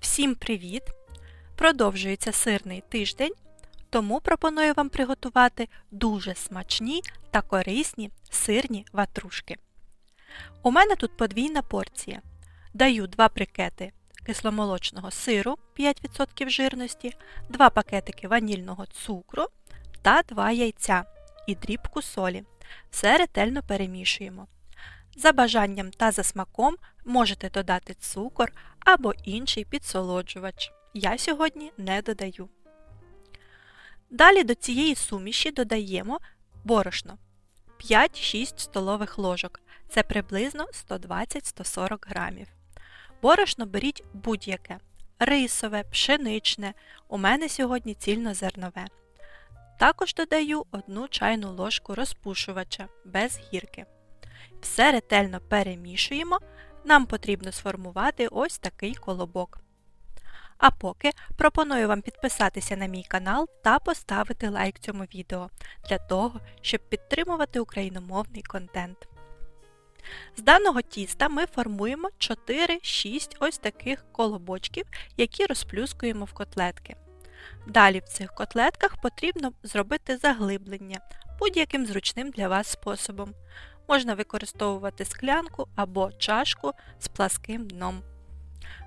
Всім привіт! Продовжується сирний тиждень, тому пропоную вам приготувати дуже смачні та корисні сирні ватрушки. У мене тут подвійна порція. Даю 2 брикети кисломолочного сиру 5% жирності, 2 пакетики ванільного цукру та 2 яйця і дрібку солі. Все ретельно перемішуємо. За бажанням та за смаком можете додати цукор або інший підсолоджувач. Я сьогодні не додаю. Далі до цієї суміші додаємо борошно 5-6 столових ложок. Це приблизно 120-140 грамів. Борошно беріть будь-яке рисове, пшеничне. У мене сьогодні цільнозернове. Також додаю 1 чайну ложку розпушувача без гірки. Все ретельно перемішуємо. Нам потрібно сформувати ось такий колобок. А поки пропоную вам підписатися на мій канал та поставити лайк цьому відео для того, щоб підтримувати україномовний контент. З даного тіста ми формуємо 4-6 ось таких колобочків, які розплюскуємо в котлетки. Далі в цих котлетках потрібно зробити заглиблення будь-яким зручним для вас способом. Можна використовувати склянку або чашку з пласким дном.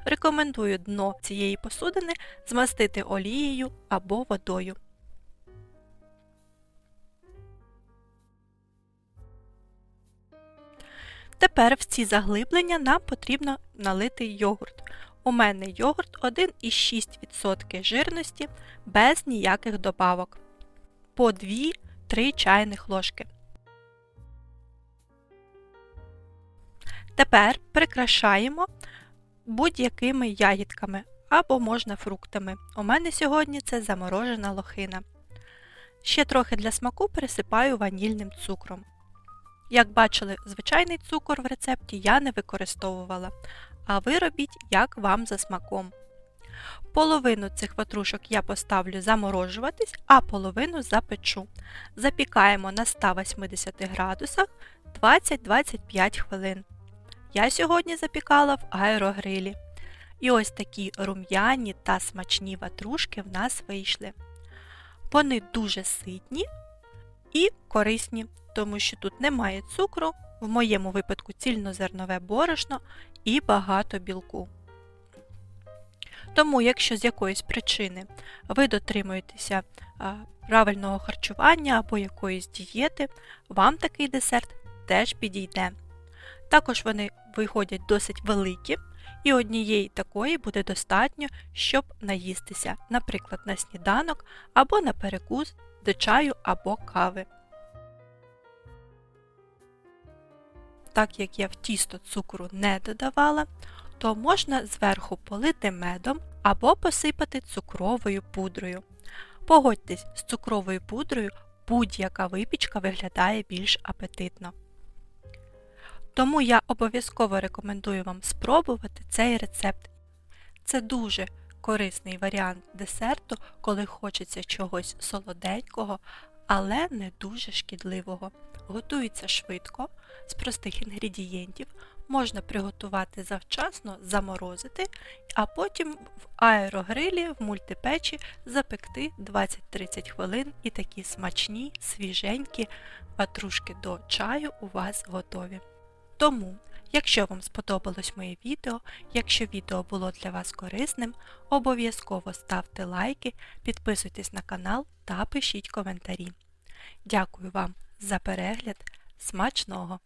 Рекомендую дно цієї посудини змастити олією або водою. Тепер в ці заглиблення нам потрібно налити йогурт. У мене йогурт 1,6% жирності без ніяких добавок. По 2-3 чайних ложки. Тепер прикрашаємо будь-якими ягідками або можна фруктами. У мене сьогодні це заморожена лохина. Ще трохи для смаку пересипаю ванільним цукром. Як бачили, звичайний цукор в рецепті я не використовувала, а ви робіть, як вам за смаком. Половину цих ватрушок я поставлю заморожуватись, а половину запечу. Запікаємо на 180 градусах 20-25 хвилин. Я сьогодні запікала в аерогрилі. І ось такі рум'яні та смачні ватрушки в нас вийшли. Вони дуже ситні і корисні, тому що тут немає цукру, в моєму випадку цільнозернове борошно і багато білку. Тому, якщо з якоїсь причини ви дотримуєтеся правильного харчування або якоїсь дієти, вам такий десерт теж підійде. Також вони виходять досить великі, і однієї такої буде достатньо, щоб наїстися, наприклад, на сніданок або на перекус до чаю або кави. Так як я в тісто цукру не додавала, то можна зверху полити медом або посипати цукровою пудрою. Погодьтесь, з цукровою пудрою будь-яка випічка виглядає більш апетитно. Тому я обов'язково рекомендую вам спробувати цей рецепт. Це дуже корисний варіант десерту, коли хочеться чогось солоденького, але не дуже шкідливого. Готується швидко, з простих інгредієнтів, можна приготувати завчасно, заморозити, а потім в аерогрилі в мультипечі запекти 20-30 хвилин і такі смачні, свіженькі ватрушки до чаю у вас готові. Тому, якщо вам сподобалось моє відео, якщо відео було для вас корисним, обов'язково ставте лайки, підписуйтесь на канал та пишіть коментарі. Дякую вам за перегляд. Смачного!